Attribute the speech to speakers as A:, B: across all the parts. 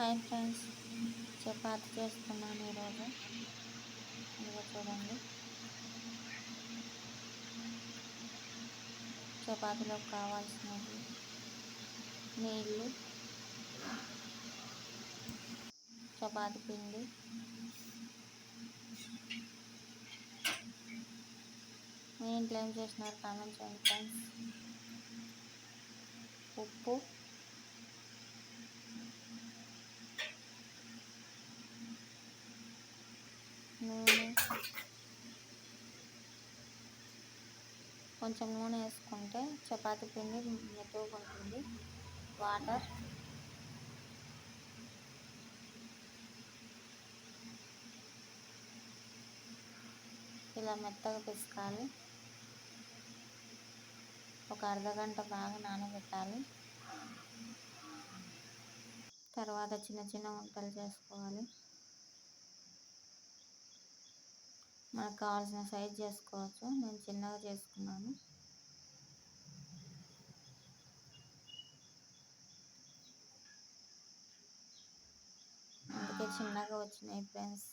A: Hi friends. Chapati చేస్తున్నాను ఈరోజు. ఇదిగో చూడండి. చపాతీలోకి కావాల్సినవి నీళ్ళు చపాతి పిండి మీ ఇంట్లో ఏం చేసినారు కామెంట్ చేయండి ఫ్రెండ్స్. ఉప్పు నూనె. కొంచెం నూనె వేసుకుంటే చపాతి పిండి మెతుగా ఉంటుంది. వాటర్. ఇలా మెత్తగా పిసకాలి. ఒక అర్ధగంట బాగా నానబెట్టాలి. తర్వాత చిన్న చిన్న వంటలు చేసుకోవాలి. మనకు కావాల్సిన సైజ్ చేసుకోవచ్చు. నేను చిన్నగా చేసుకున్నాను. అందుకే చిన్నగా వచ్చినాయి ఫ్రెండ్స్.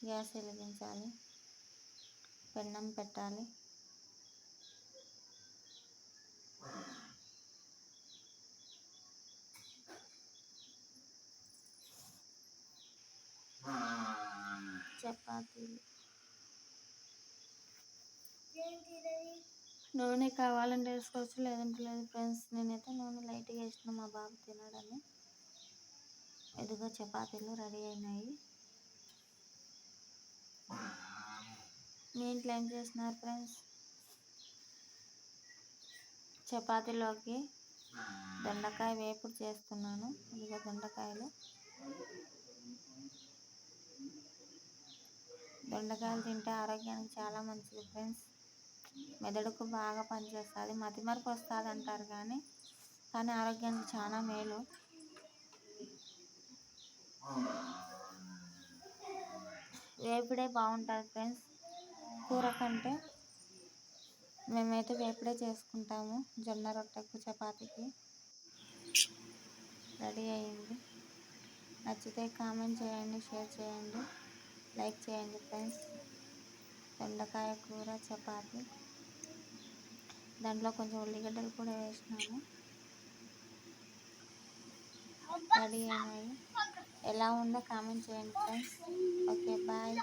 A: గ్యాస్ వెలిగించాలి. పెన్నం పెట్టాలి. చపాతీలు. నూనె కావాలంటే వేసుకోవచ్చు లేదంటే లేదు ఫ్రెండ్స్. నేనైతే నూనె లైట్గా వేసిన మా బాబు తినడని ఎదుగో చపాతీలు రెడీ అయినాయి. మీ ఇంట్లో ఏం చేస్తున్నారు ఫ్రెండ్స్? చపాతీలోకి దొండకాయ వేపుడు చేస్తున్నాను. ఇదిగో దొండకాయలు. దొండకాయలు తింటే ఆరోగ్యానికి చాలా మంచిది ఫ్రెండ్స్. మెదడుకు బాగా పనిచేస్తుంది. మతిమరుపు వస్తుంది అంటారు కానీ కానీ ఆరోగ్యానికి చాలా మేలు. వేపుడే బాగుంటుంది ఫ్రెండ్స్. కూర కంటే మేమైతే వేపుడే చేసుకుంటాము. జొన్న రొట్టెకు చపాతీకి. రెడీ అయింది నచ్చితే కామెంట్ చేయండి షేర్ చేయండి. లైక్ చేయండి ఫ్రెండ్స్. దొండకాయ కూర చపాతి. దాంట్లో కొంచెం ఉల్లిగడ్డలు కూడా వేసినాము రెడీ అయినాయి. ఎలా ఉందో కామెంట్ చేయండి ఫ్రెండ్స్. Okay bye.